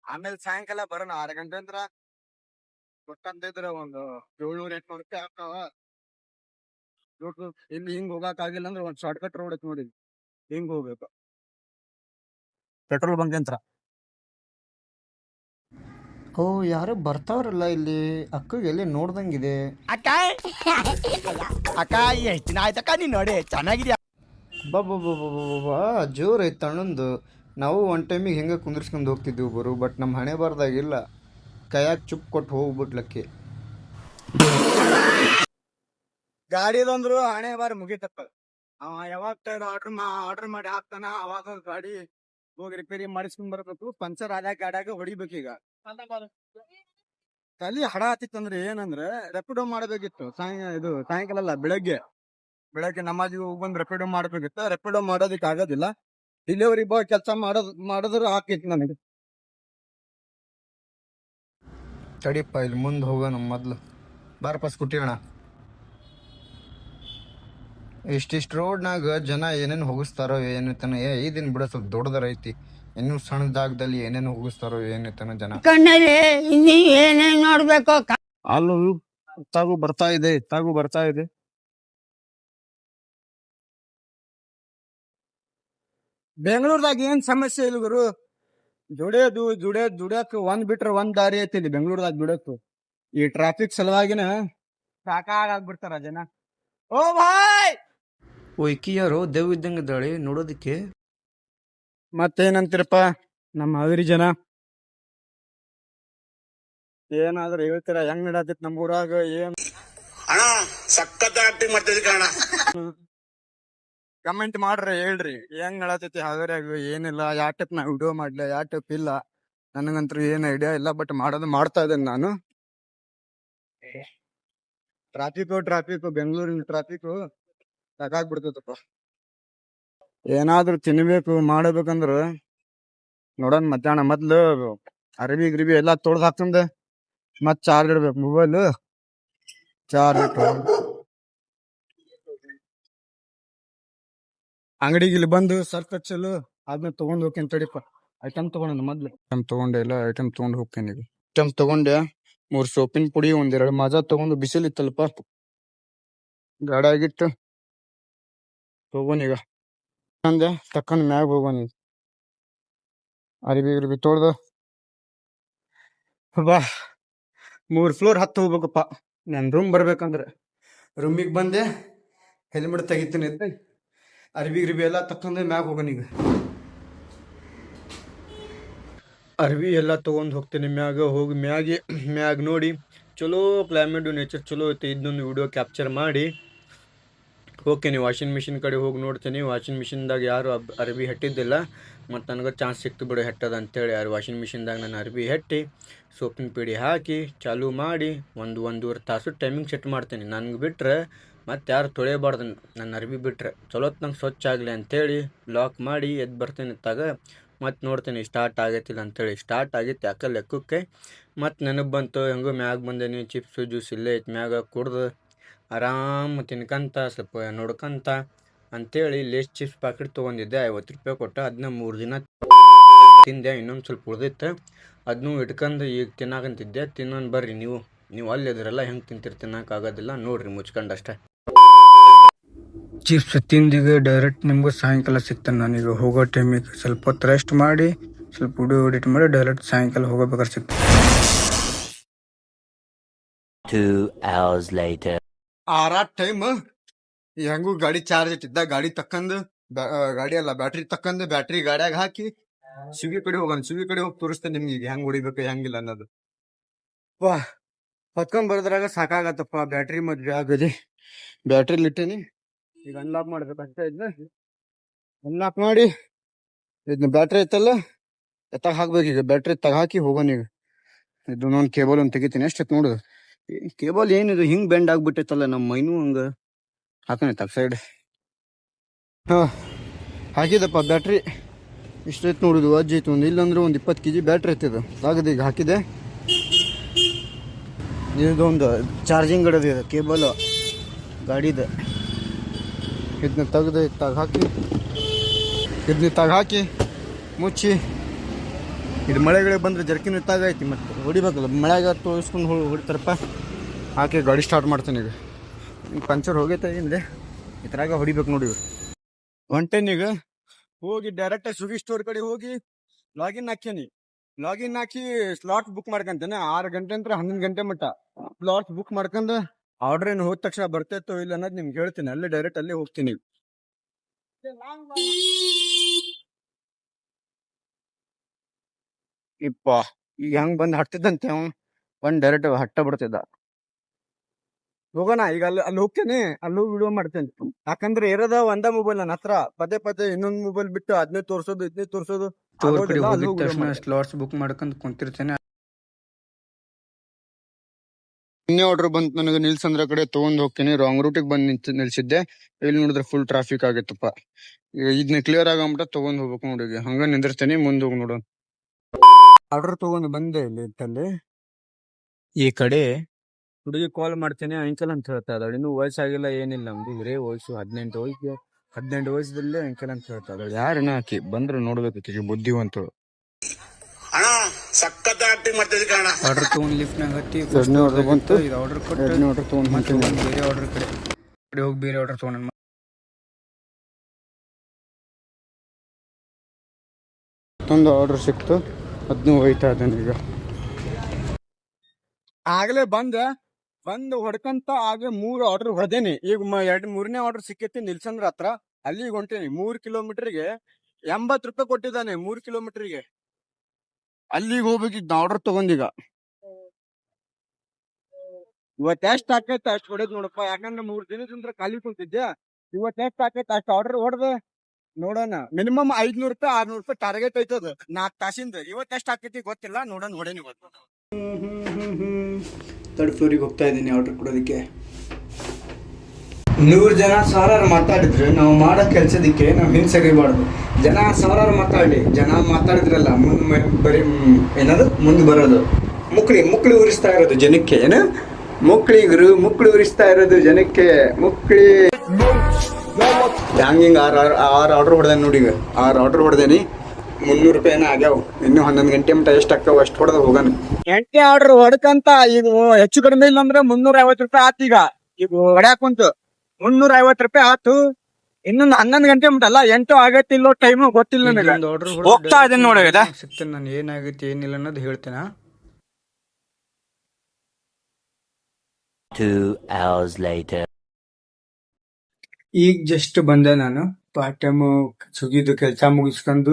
ಆಮೇಲೆ ಸಾಯಂಕಾಲ ಬರೋಣ. ಆರು ಗಂಟೆ ಅಂದ್ರ ಕೊಟ್ಟಂತಿದ್ರ ಒಂದು ಏಳ್ನೂರ ಎಂಟ್ನೂರು ರೂಪಾಯಿ ಆಗ್ತಾವ. ನೋಡ್ರಿ ಇಲ್ಲಿ ಹಿಂಗ್ ಹೋಗಕ್ ಆಗಿಲ್ಲ ಅಂದ್ರೆ ಒಂದ್ ಶಾರ್ಟ್ ಕಟ್ ರೋಡ್ ಐತಿ ನೋಡಿ. ಹಿಂಗ್ ಹೋಗ್ಬೇಕು. ಪೆಟ್ರೋಲ್ ಬಂಕ್ ಯಂತ್ರ. ಓ ಯಾರು ಬರ್ತಾವ್ರಲ್ಲ ಇಲ್ಲಿ? ಅಕ್ಕಗೆ ಎಲ್ಲಿ ನೋಡ್ದಂಗಿದೆ? ಅಕ್ಕ! ಅಕ್ಕ ಎಷ್ಟ್ ದಿನ ಆಯ್ತಕ್ಕ ನೀನ್ ನೋಡಿ ಚೆನ್ನಾಗಿದ್ಯಾ? ಬಾ ಜೋರ್ ಐತ್ ಅಣ್ಣಂದು. ನಾವು ಒನ್ ಟೈಮಿಗೆ ಹೆಂಗೆ ಕುಂದ್ರಿಸ್ಕೊಂಡು ಹೋಗ್ತಿದ್ವಿ ಬರು ಬಟ್ ನಮ್ಮ ಹಣೆ ಬರ್ದಾಗಿಲ್ಲ ಕೈಯಾಗ ಚುಪ್ ಕೊಟ್ಟು ಹೋಗ್ಬಿಟ್ಲಕ್ಕೆ. ಗಾಡಿದಂದ್ರು ಹಣೆ ಬಾರಿ ಮುಗಿತಪ್ಪ. ಅವ ಯಾವಾಗ ಆರ್ಡರ್ ಆರ್ಡರ್ ಮಾಡಿ ಹಾಕ್ತಾನ, ಅವಾಗ ಗಾಡಿ ಹೋಗಿ ರಿಪೇರಿ ಮಾಡಿಸ್ಕೊಂಡ್ ಬರ್ಬೇಕು, ಪಂಚರ್ ಆದಾಗ ಹೊಡಿಬೇಕು ಈಗ. ತಲಿ ಹಡ ಹತ್ತಿತ್ತಂದ್ರೆ ಏನಂದ್ರೆ ರೆಪಿಡೋ ಮಾಡಬೇಕಿತ್ತು. ಸಾಯ, ಇದು ಸಾಯಂಕಾಲ ಅಲ್ಲ, ಬೆಳಗ್ಗೆ. ಬೆಳಗ್ಗೆ ನಮಾಜಿಗೆ ಹೋಗಿ ಬಂದು ರೆಪಿಡೋ ಮಾಡಬೇಕಿತ್ತು. ರೆಪಿಡೋ ಮಾಡೋದಕ್ಕೆ ಆಗೋದಿಲ್ಲ ಡೆಲಿವರಿ ಬಾಯ್ ಕೆಲಸ ಮಾಡೋದ್, ಮಾಡಿದ್ರೆ ಹಾಕಿತ್ತು ನನಗೆ. ತಡಿಪ್ಪ ಇಲ್ಲಿ ಮುಂದೆ ಹೋಗೋಣ ಮೊದ್ಲು. ಬಾರಪ್ಪ ಸ್ಕೂಟಿ ಅಣ್ಣ ಇಷ್ಟಿಷ್ಟು ರೋಡ್ನಾಗ ಜನ ಏನೇನು ಹೋಗಿಸ್ತಾರೋ ಏನೈತನ ಏ ಇದನ್ ಬಿಡ ಸ್ವಲ್ಪ ದೊಡ್ಡದರ ಐತಿ. ಇನ್ನು ಸಣ್ಣ ಜಾಗದಲ್ಲಿ ಏನೇನು ಹೋಗಿಸ್ತಾರೋ ಏನೈತನ ಜನ. ಕಣ್ಣಲ್ಲಿ ಇನ್ನೀ ಏನೇನ್ ನೋಡ್ಬೇಕು ಅಲ್ಲೂ ತಾಗು ಬರ್ತಾ ಇದೆ ತಾಗು ಬರ್ತಾ ಇದೆ. ಬೆಂಗಳೂರದಾಗ ಏನ್ ಸಮಸ್ಯೆ ಇಲ್ಲ ಗುರು? ದುಡಿಯೋದು ದುಡಿಯೋದು ದುಡಿಯಕ್ ಒಂದ್ ಬಿಟ್ರೆ ಒಂದ್ ದಾರಿ ಐತಿ ಇಲ್ಲಿ ಬೆಂಗಳೂರದಾಗ ದುಡಿಯಕ್ ಈ ಟ್ರಾಫಿಕ್ ಸಲುವಾಗಿನ ಸಾಕಾಗ್ಬಿಡ್ತಾರ ಜನ. ಓ ಭಾಯ್! ವೈಕಿಯವರು ದೇವ್ ಇದ್ದಂಗ ದಾಳಿ ನೋಡೋದಕ್ಕೆ? ಮತ್ತೇನಂತೀರಪ್ಪ ನಮ್ಮ ಹಾವೇರಿ ಜನ? ಏನಾದ್ರೂ ಹೇಳ್ತೀರ? ಹೆಂಗ್ ನಡತೈತಿ ನಮ್ಮ ಊರಾಗ? ಏನ್? ಅಣ್ಣ ಸಖತ್ ಆಕ್ಟಿಂಗ್ ಮಾಡ್ತಿದ್ದೆ ಕಮೆಂಟ್ ಮಾಡ್ರಿ ಹೇಳ್ರಿ. ಹೆಂಗ್ ನಡತೈತಿ? ಹಾವೇರಿಯಾಗ ಏನಿಲ್ಲ. ಯಾವ ಟೈಪ್ ನಾ ವಿಡಿಯೋ ಮಾಡ್ಲಿ ಯಾವ ಟೈಪ್ ಇಲ್ಲ. ನನಗಂತೂ ಏನ್ ಐಡಿಯಾ ಇಲ್ಲ ಬಟ್ ಮಾಡೋದು ಮಾಡ್ತಾ ಇದ್ದೇನೆ ನಾನು. ಟ್ರಾಫಿಕ್ ಟ್ರಾಫಿಕ್ ಬೆಂಗಳೂರಿನ ಟ್ರಾಫಿಕ್ ಸಾಕಾಗ್ಬಿಡ್ತೈತಪ್ಪ. ಏನಾದ್ರೂ ತಿನ್ಬೇಕು ಮಾಡಬೇಕಂದ್ರ ನೋಡೋಣ ಮಧ್ಯಾಹ್ನ ಮೊದ್ಲು ಅರಬಿ ಗಿರಿಬಿ ಎಲ್ಲಾ ತೊಳ್ದು ಹಾಕ್ತಂದೆ. ಮತ್ ಚಾರ್ಜ್ ಇಡ್ಬೇಕು ಮೊಬೈಲ್ ಚಾರ್ಜ್ ಅಂಗಡಿಗೆ ಇಲ್ಲಿ ಬಂದು ಸರ್ಫ್ ಎಕ್ಸೆಲ್ ಆದ್ಮೇಲೆ ತಗೊಂಡ್ ಹೋಗ್ತೇನೆ ತಡಿಪ್ಪ ಐಟಮ್ ತಗೊಂಡ ಮೊದ್ಲು? ಐಟಮ್ ತಗೊಂಡೆ ಎಲ್ಲ ಐಟಮ್ ತಗೊಂಡ್ ಹೋಗ್ತೇನೆ ಈಗ. ಐಟಮ್ ತಗೊಂಡೆ. ಮೂರ್ ಸೋಪಿನ ಪುಡಿ ಒಂದೆರಡು ಮಜಾ ತಗೊಂಡು ಬಿಸಿಲ್ ಇತ್ತಲ್ಪ ಗಾಡಿಯಾಗಿಟ್ಟು ಹೋಗೋಣ ಈಗ. ಅಂದೆ ತಕ್ಕಂಡ್ ಮ್ಯಾಗ ಹೋಗೋನಿ ಈಗ. ಅರಿಬಿ ಗಿರಿಬಿ ತೊಳ್ದು ಬಾ. ಮೂರ್ ಫ್ಲೋರ್ ಹತ್ತು ಹೋಗ್ಬೇಕಪ್ಪ. ನನ್ ರೂಮ್ ಬರ್ಬೇಕಂದ್ರೆ. ರೂಮಿಗೆ ಬಂದೆ. ಹೆಲ್ಮೆಟ್ ತೆಗಿತೀನಿ. ಅಂತ ಅರ್ಬಿ ಗಿರ್ಬಿ ಎಲ್ಲ ತಕ್ಕಂದ್ರೆ ಮ್ಯಾಗ ಹೋಗೋಣ ಈಗ. ಅರ್ಬಿ ಎಲ್ಲ ತೊಗೊಂಡು ಹೋಗ್ತೀನಿ ಮ್ಯಾಗ, ಹೋಗಿ ಮ್ಯಾಗೆ, ಮ್ಯಾಗ ನೋಡಿ. ಚಲೋ ಕ್ಲೈಮೇಟ್ ನೇಚರ್ ಚಲೋ ಐತೆ. ಇದನ್ನೊಂದು ವಿಡಿಯೋ ಕ್ಯಾಪ್ಚರ್ ಮಾಡಿ. ಹೋಗ್ತೀನಿ ವಾಷಿಂಗ್ ಮಿಷಿನ್ ಕಡೆ ಹೋಗಿ ನೋಡ್ತೀನಿ. ವಾಷಿಂಗ್ ಮಿಷಿನ್ದಾಗ ಯಾರು ಅರ್ಬಿ ಹೆಟ್ಟಿದ್ದಿಲ್ಲ. ಮತ್ತು ನನಗೆ ಚಾನ್ಸ್ ಸಿಕ್ತು ಬಿಡು ಹೆಟ್ಟದ ಅಂತೇಳಿ ಯಾರು ವಾಷಿಂಗ್ ಮಿಷಿನ್ದಾಗ ನಾನು ಅರ್ಬಿ ಹೆಟ್ಟಿ. ಸೋಪಿನ ಪಿಡಿ ಹಾಕಿ, ಚಾಲೂ ಮಾಡಿ, ಒಂದು ಒಂದೂವರೆ ತಾಸು ಟೈಮಿಂಗ್ ಸೆಟ್ ಮಾಡ್ತೀನಿ. ನನಗೆ ಬಿಟ್ಟರೆ ಮತ್ತು ಯಾರು ತೊಳೆಯಬಾರ್ದು ನನ್ನ ಅರ್ಬಿ ಬಿಟ್ಟರೆ ಚಲೋತ್ನಂಗೆ ಸ್ವಚ್ಛ ಆಗಲಿ ಅಂತೇಳಿ ಲಾಕ್ ಮಾಡಿ ಎದ್ದು ಬರ್ತೀನಿ ಇತ್ತಾಗ. ಮತ್ತು ನೋಡ್ತೀನಿ ಸ್ಟಾರ್ಟ್ ಆಗೈತಿಲ್ಲ ಅಂತೇಳಿ. ಸ್ಟಾರ್ಟ್ ಆಗೈತೆ ಯಾಕೆ ಲೆಕ್ಕಕ್ಕೆ? ಮತ್ತು ನೆನಪು ಬಂತು, ಹೆಂಗೂ ಮ್ಯಾಗ ಬಂದೇನಿ ಚಿಪ್ಸು ಜ್ಯೂಸ್ ಇಲ್ಲೇ ಐತೆ ಮ್ಯಾಗ ಕುಡ್ದು ಆರಾಮ್ ತಿನ್ಕಂತ, ಸ್ವಲ್ಪ ನೋಡ್ಕಂತ ಅಂಥೇಳಿ ಲೇಸ್ ಚಿಪ್ಸ್ ಪ್ಯಾಕೆಟ್ ತೊಗೊಂಡಿದ್ದೆ, ಐವತ್ತು ರೂಪಾಯಿ ಕೊಟ್ಟು. ಅದನ್ನ ಮೂರು ದಿನ ತಿಂದೆ, ಇನ್ನೊಂದು ಸ್ವಲ್ಪ ಉಳ್ದಿತ್ತು. ಅದನ್ನೂ ಇಟ್ಕೊಂಡು ಈಗ ತಿನ್ನಾಕಂತಿದ್ದೆ. ತಿನ್ನೋನ್ ಬರ್ರಿ ನೀವು. ನೀವು ಅಲ್ಲಿ ಇದ್ರೆಲ್ಲ ಹೆಂಗೆ ತಿನ್ನೋಕ್ಕಾಗೋದಿಲ್ಲ ನೋಡ್ರಿ ಮುಚ್ಕೊಂಡು ಚಿಪ್ಸ್ ತಿಂದಿಗೆ ಡೈರೆಕ್ಟ್ ನಿಮಗೂ ಸಾಯಂಕಾಲ ಸಿಗ್ತಾನೆ ನಾನೀಗ ಹೋಗೋ ಟೈಮಿಗೆ ಸ್ವಲ್ಪ ಹೊತ್ತು ರೆಸ್ಟ್ ಮಾಡಿ ಸ್ವಲ್ಪ ವಿಡಿಯೋ ಎಡಿಟ್ ಮಾಡಿ ಡೈರೆಕ್ಟ್ ಸಾಯಂಕಾಲ ಹೋಗಬೇಕಾದ್ರೆ ಸಿಗ್ತಾನೆ Two hours later. ಆರಾ ಟೈಮ್ ಹೆಂಗೂ ಗಾಡಿ ಚಾರ್ಜ್ ಇಟ್ಟಿದ್ದ ಗಾಡಿ ತಕ್ಕಂದು ಗಾಡಿ ಅಲ್ಲ ಬ್ಯಾಟ್ರಿ ತಕ್ಕಂದು ಬ್ಯಾಟ್ರಿ ಗಾಡಿಯಾಗ ಹಾಕಿ ಸ್ವಿಗಿ ಕಡೆ ಹೋಗೋಣ ಶಿವಿ ಕಡೆ ಹೋಗಿ ತೋರಿಸ್ತೇನೆ ನಿಮ್ಗೆ ಈಗ ಹೆಂಗ್ ಹೊಡಿಬೇಕು ಹೆಂಗಿಲ್ಲ ಅನ್ನೋದು. ವಾ ಹೊತ್ಕೊಂಡ್ ಬರೋದ್ರಾಗ ಸಾಕಾಗತ್ತಪ್ಪ ಬ್ಯಾಟ್ರಿ ಮದ್ವೆ ಆಗದೆ. ಬ್ಯಾಟ್ರಿ ಇಟ್ಟೇನಿ ಈಗ ಅನ್ಲಾಕ್ ಮಾಡ್ಬೇಕು ಅಷ್ಟೇ ಇದ್ನ ಅನ್ಲಾಕ್ ಮಾಡಿ ಇದನ್ನ ಬ್ಯಾಟ್ರಿ ಐತಲ್ಲ, ಎತ್ತಾಗ ಹಾಕ್ಬೇಕು ಈಗ ಬ್ಯಾಟ್ರಿ ತಗ ಹಾಕಿ ಹೋಗೋಣ ಈಗ. ಇದು ನಾನು ಕೇಬಲ್ ಒಂದು ತೆಗಿತೀನಿ, ಎಷ್ಟೈತೆ ನೋಡು. ಕೇಬಲ್ ಏನಿದು, ಹಿಂಗ್ ಬೆಂಡ್ ಆಗ್ಬಿಟ್ಟೈತಲ್ಲ ನಮ್ಮ ಮೈನು ಹಂಗೆ. ಹಾಕೋಣ ತಗ ಸೈಡ್ ಹಾಂ, ಹಾಕಿದಪ್ಪ ಬ್ಯಾಟ್ರಿ ಇಷ್ಟೈತೆ ನೋಡುದು ಅಜ್ಜಿ ಐತೆ ಒಂದು ಇಲ್ಲಾಂದ್ರೆ ಒಂದು ಇಪ್ಪತ್ತು ಕೆ ಜಿ ಬ್ಯಾಟ್ರಿ ಐತಿದು ಆಗದೆ ಈಗ ಹಾಕಿದೆ. ಇದೊಂದು ಚಾರ್ಜಿಂಗ್ ಇಡೋದು ಇದು ಕೇಬಲ್ ಗಾಡಿದ. ಇದನ್ನ ತೆಗೆದು ತಗ ಹಾಕಿ ಇದನ್ನ ತಗ ಹಾಕಿ ಮುಚ್ಚಿ ಇದು ಮಳೆಗಳಿಗೆ ಬಂದರೆ ಜರ್ಕಿನ ಇತ್ತಾಗ ಐತಿ ಮತ್ತೆ ಹೊಡಿಬೇಕಲ್ಲ ಮಳೆಗೆ ತೋರಿಸ್ಕೊಂಡು ಹೊಡಿತಾರಪ್ಪ ಹಾಕಿ ಗಾಡಿ ಸ್ಟಾರ್ಟ್ ಮಾಡ್ತೀನಿ ಈಗ. ಪಂಚರ್ ಹೋಗೈತೆ ಹಿಂದೆ ಇದ್ರಾಗ ಹೊಡಿಬೇಕು ನೋಡಿ ಹೊಂಟೇನೀಗ ಹೋಗಿ ಡೈರೆಕ್ಟ್ ಸ್ವಿಗ್ಗಿ ಸ್ಟೋರ್ ಕಡೆ ಹೋಗಿ ಲಾಗಿನ್ ಹಾಕ್ಯಾನಿ. ಲಾಗಿನ್ ಹಾಕಿ ಸ್ಲಾಟ್ ಬುಕ್ ಮಾಡ್ಕೊಂತೇನೆ. ಆರು ಗಂಟೆ ಅಂತ ಹನ್ನೊಂದು ಗಂಟೆ ಮಟ್ಟ. ಸ್ಲಾಟ್ ಬುಕ್ ಮಾಡ್ಕೊಂಡು ಆರ್ಡರ್ ಏನು ಹೋದ ತಕ್ಷಣ ಬರ್ತೈತೋ ಇಲ್ಲ ಅನ್ನೋದು ನಿಮ್ಗೆ ಹೇಳ್ತೀನಿ. ಅಲ್ಲೇ ಡೈರೆಕ್ಟ್ ಅಲ್ಲೇ ಹೋಗ್ತೀನಿ ಇಪ್ಪ ಈಗ ಹೆಂಗ್ ಬಂದ್ ಹಟ್ಟಿದಂತೆ ಅವ? ಬಂದು ಡೈರೆಕ್ಟ್ ಹಟ್ಟ ಬಿಡ್ತಿದ್ದ. ಹೋಗೋಣ ಈಗ ಅಲ್ಲಿ ಅಲ್ಲಿ ಹೋಗ್ತೇನೆ. ಅಲ್ಲೂ ವಿಡಿಯೋ ಮಾಡ್ತೇನೆ. ಯಾಕಂದ್ರೆ ಇರೋದ ಒಂದ ಮೊಬೈಲ್ ನನ್ನ ಹತ್ರ. ಪದೇ ಪದೇ ಇನ್ನೊಂದ್ ಮೊಬೈಲ್ ಬಿಟ್ಟು ಅದನ್ನೇ ತೋರ್ಸೋದು ಇದನ್ನೇ ತೋರ್ಸೋದು. ಸ್ಲಾಟ್ಸ್ ಬುಕ್ ಮಾಡ್ಕೊಂಡ್ ಕುಂತಿರ್ತೇನೆ. ಇನ್ನೇ ಆರ್ಡರ್ ಬಂತು ನನಗೆ ನಿಲ್ಸಂದ್ರ ಕಡೆ ತಗೊಂಡ್ ಹೋಗ್ತೀನಿ. ರಾಂಗ್ ರೂಟಿಗೆ ಬಂದು ನಿಂತ್ ನಿಲ್ಸಿದ್ದೆ. ಇಲ್ಲಿ ನೋಡಿದ್ರೆ ಫುಲ್ ಟ್ರಾಫಿಕ್ ಆಗಿತ್ತಪ್ಪ. ಇದನ್ನ ಕ್ಲಿಯರ್ ಆಗಂಬಿಟ್ಟ ತಗೊಂಡ್ ಹೋಗ್ಬೇಕು ನೋಡಿ. ಹಂಗ ನಿಂದಿರ್ತೇನೆ ಮುಂದೆ ಹೋಗಿ ನೋಡೋಣ. ಆರ್ಡರ್ ತಗೊಂಡ್ ಬಂದೆ ಇಲ್ಲಿ ತಂದೆ ಈ ಕಡೆ ಹುಡುಗಿ ಕಾಲ್ ಮಾಡ್ತೇನೆ ಅಂಕಲ್ ಅಂತ ಹೇಳ್ತಾ ಇದ್ದಾಳೆ. ಇನ್ನು ವಯಸ್ಸಾಗಿಲ್ಲ ಏನಿಲ್ಲ ನಮ್ದು ಬರೇ ವಯಸ್ಸು ಹದಿನೆಂಟು ವಯಸ್ಸು ಹದಿನೆಂಟು ವಯಸ್ಸದಲ್ಲೇ ಅಂಕಲ್ ಅಂತ ಹೇಳ್ತಾ ಇದ್ದಾಳೆ. ಯಾರನ್ನ ಹಾಕಿ? ಬಂದ್ರೆ ನೋಡ್ಬೇಕು ಬುದ್ಧಿವಂತರು. ಸಖತ್ ಆಕ್ಟಿಂಗ್ ಮಾಡ್ತಿದ್ದೆ ಕಾರಣ ಆರ್ಡರ್ ತಗೊಂಡ್ ಲಿಫ್ಟ್ ನಾಗ ಹತ್ತಿ ಎರಡನೇ ಆರ್ಡರ್ ಬಂತು? ಇದು ಆರ್ಡರ್ ಕೊಟ್ಟು ಎರಡನೇ ಆರ್ಡರ್ ತಗೊಂಡ್ ಮತ್ತೆ ಬೇರೆ ಆರ್ಡರ್ ಕಡೆ. ಕಡೆ ಹೋಗಿ ಬೇರೆ ಆರ್ಡರ್ ತಗೊಂಡ್ ಮತ್ತೊಂದು ಆರ್ಡರ್ ಸಿಕ್ತು. ಅದನ್ನು ಹೋಯ್ತಾ ಇದ್ದೇನೆ ಈಗ. ಆಗ್ಲೇ ಬಂದ ಬಂದು ಹೊಡ್ಕಂತ ಆಗ್ಲೇ ಮೂರು ಆರ್ಡರ್ ಹೊಡೆದೇನಿ. ಈಗ ಮ- ಎರಡ್ ಮೂರನೇ ಆರ್ಡರ್ ಸಿಕ್ಕೈತಿ ನಿಲ್ಸಂದ್ರ ಹತ್ರ. ಅಲ್ಲಿಗೆ ಹೊಂಟೇನಿ. ಮೂರು ಕಿಲೋಮೀಟರ್ಗೆ ಎಂಬತ್ತು ರೂಪಾಯಿ ಕೊಟ್ಟಿದ್ದಾನೆ ಮೂರು ಕಿಲೋಮೀಟರ್ಗೆ ಅಲ್ಲಿಗೆ ಹೋಗ್ಬೇಕಿದ್ ಆರ್ಡರ್ ತಗೊಂಡೀಗ. ಇವತ್ತು ಎಷ್ಟ್ ಆಕೈತೆ ಅಷ್ಟ್ ಹೊಡೆದ್ ನೋಡಪ್ಪ ಯಾಕಂದ್ರೆ ಮೂರ್ ದಿನದಿಂದ ಖಾಲಿ ಕುಂತಿದ್ದೆ ಇವತ್ತು ಎಷ್ಟ್ ಆಕೈತೆ ಅಷ್ಟ್ ಆರ್ಡರ್ ಹೊಡೆದ? ನೋಡೋಣ. ಮಿನಿಮಮ್ ಐದ್ನೂರ್ ರೂಪಾಯಿ ಆರ್ನೂರ್ ರೂಪಾಯಿ ಟಾರ್ಗೆಟ್ ಐತದ ನಾಲ್ಕು ತಾಸಿಂದ. ಇವತ್ತು ಎಷ್ಟ್ ಆಕೈತಿ ಗೊತ್ತಿಲ್ಲ ನೋಡೋಣ ಹೊಡೇನಿ ಇವತ್ತು. ತರ್ಡ್ ಫ್ಲೋರಿಗೆ ಹೋಗ್ತಾ ಇದ್ದೀನಿ ಆರ್ಡರ್ ಕೊಡೋದಕ್ಕೆ. ನೂರು ಜನ ಸಾವಿರಾರು ಮಾತಾಡಿದ್ರೆ ನಾವು ಮಾಡೋ ಕೆಲಸದಕ್ಕೆ ನಾವು ಹಿಂಸೆಗಿಬಾರ್ದು ಜನ ಸಾವಿರಾರು ಮಾತಾಡಿ, ಜನ ಮಾತಾಡಿದ್ರಲ್ಲ, ಮುಂದೆ ಬರೀ ಏನದು? ಮುಂದೆ ಬರೋದು. ಮುಕ್ಳಿ ಮುಕ್ಳಿ ಉರಿಸ್ತಾ ಇರೋದು ಜನಕ್ಕೆ, ಏನು? ಮುಕ್ಳಿಗರು ಮುಕ್ಳಿ ಉರಿಸ್ತಾ ಇರೋದು ಜನಕ್ಕೆ, ಮುಕ್ಳಿ. ಹಂಗ ಹಿಂಗೆ ಆರು ಆರು ಆರ್ಡರ್ ಹೊಡೆದೇನೆ ನೋಡಿ ಈಗ. ಆರು ಆರ್ಡರ್ ಹೊಡೆದೇನಿ. ಮುನ್ನೂರು ರೂಪಾಯಿ ಏನೋ ಆಗ್ಯಾವ. ಇನ್ನೂ ಹನ್ನೊಂದು ಗಂಟೆ ಮಟ್ಟ ಎಷ್ಟು ಅಕ್ಕಾವ ಅಷ್ಟು ಹೊಡೆದ ಹೋಗೋಣ ಎಂಟನೇ ಆರ್ಡರ್ ಹೊಡ್ಕಂತ ಈಗ ಹೆಚ್ಚು ಕಡಿಮೆ ಇಲ್ಲ ಅಂದ್ರೆ ಮುನ್ನೂರ ಐವತ್ತು ರೂಪಾಯಿ ಆತ್ ಈಗ. ಈಗ ಹೊಡ್ಯಾಕ್ ಕುಂತು. ಮುನ್ನೂರ ಐವತ್ತು ರೂಪಾಯಿ ಆತು ಇನ್ನೊಂದು ಹನ್ನೊಂದು ಗಂಟೆ ಮುಟ್ಟಲ್ಲ ಎಂಟು ಆಗತ್ತಿಲ್ಲೋ ಟೈಮ್ ಗೊತ್ತಿಲ್ಲ ನನಗೆ. ಆರ್ಡರ್ ಹೋಗ್ತಾ ಇದೀನಿ ನೋಡಿ ಈಗ. ಸಿಗ್ತೇನೆ ನಾನು ಏನಾಗುತ್ತೆ ಏನಿಲ್ಲ ಅನ್ನೋದು ಹೇಳ್ತೇನೆ. Two hours later. ಈಗ ಜಸ್ಟ್ ಬಂದೆ ನಾನು. ಪಾರ್ಟ್ ಟೈಮ್ ಸುಗಿದು ಕೆಲಸ ಮುಗಿಸ್ಕೊಂಡು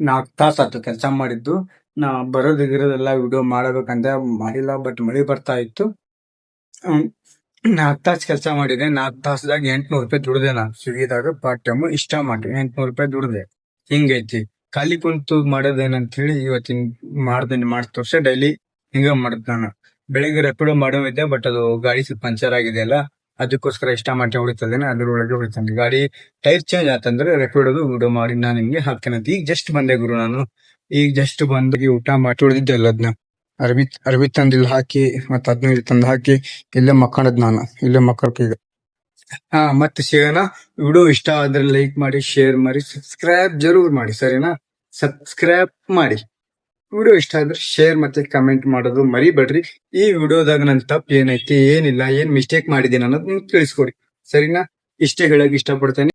ನಾಲ್ಕು ತಾಸು ಆಯ್ತು ಕೆಲಸ ಮಾಡಿದ್ದು. ನಾ ಬರೋದಿಗಿರೋದೆಲ್ಲ ವಿಡಿಯೋ ಮಾಡಬೇಕಂತ ಮಾಡಿಲ್ಲ ಬಟ್ ಮಳೆ ಬರ್ತಾ ಇತ್ತು. ನಾಲ್ಕು ತಾಸು ಕೆಲಸ ಮಾಡಿದೆ ನಾಲ್ಕು ತಾಸದಾಗ ಎಂಟ್ನೂರು ರೂಪಾಯಿ ದುಡ್ದೆ ನಾನು. ಸ್ವಿಗ್ಗಿದಾಗ ಪಾರ್ಟ್ ಟೈಮ್ ಇಷ್ಟ ಮಾಡಿ ಎಂಟ್ನೂರು ರೂಪಾಯಿ ದುಡ್ದೆ. ಹಿಂಗೈತಿ. ಖಾಲಿ ಕುಂತು ಮಾಡೋದೇನಂತ ಹೇಳಿ ಇವತ್ತಿನ ಮಾಡ್ದೇನೆ ಮಾಡಿ ತೋರ್ಸ ಡೈಲಿ ಹಿಂಗ ಮಾಡಿದ್ ನಾನು. ಬೆಳಿಗ್ಗೆ ರೆಪಿಡೋ ಮಾಡೋವಿದ್ದೆ ಬಟ್ ಅದು ಗಾಡಿ ಸ್ವಲ್ಪ ಪಂಚರ್ ಆಗಿದೆ ಅಲ್ಲ, ಅದಕ್ಕೋಸ್ಕರ ಇಷ್ಟ ಮಾಡಿ ಹೊಡಿತದೇನೆ, ಅದ್ರೊಳಗೆ ಹೊಡಿತಾನೆ. ಗಾಡಿ ಟೈರ್ ಚೇಂಜ್ ಆತಂದ್ರೆ ರೆಪಿಡೋದು ವಿಡಿಯೋ ಮಾಡಿ, ನಾನು ಹಿಂಗೆ ಹಾಕ್ತೇನೆ ಈಗ ಜಸ್ಟ್ ಬಂದೆ ಗುರು ನಾನು. ಈಗ ಜಸ್ಟ್ ಬಂದು ಊಟ ಮಾಡಿ ಹೊಡೆದಿದ್ದೆಲ್ಲ ಅದನ್ನ ಅರ್ಬಿ ಅರ್ಬಿ ತಂದು ಇಲ್ಲಿ ಹಾಕಿ, ಮತ್ತೆ ತಂದು ಹಾಕಿ, ಇಲ್ಲೇ ಮಕ್ಕಳದ್ ನಾನು, ಇಲ್ಲೇ ಮಕ್ಕಳ ಕೈಗ. ಹಾ, ಮತ್ತೆ ಸಿಗೋಣ ವಿಡಿಯೋ ಇಷ್ಟ ಆದ್ರೆ ಲೈಕ್ ಮಾಡಿ ಶೇರ್ ಮಾಡಿ ಸಬ್ಸ್ಕ್ರೈಬ್ ಜರೂರ್ ಮಾಡಿ, ಸರಿನಾ? ಸಬ್ಸ್ಕ್ರೈಬ್ ಮಾಡಿ. ವಿಡಿಯೋ ಇಷ್ಟ ಆದ್ರೆ ಶೇರ್ ಮತ್ತೆ ಕಮೆಂಟ್ ಮಾಡೋದು ಮರಿಬೇಡ್ರಿ. ಈ ವಿಡಿಯೋದಾಗ ನನ್ ತಪ್ಪು ಏನೈತಿ ಏನಿಲ್ಲ, ಏನ್ ಮಿಸ್ಟೇಕ್ ಮಾಡಿದೀನಿ ಅನ್ನೋದು ನಿಮ್ಗೆ ತಿಳಿಸ್ಕೊಡಿ, ಸರಿನಾ? ಇಷ್ಟೇ ಹೇಳಕ್ ಇಷ್ಟಪಡ್ತೇನೆ.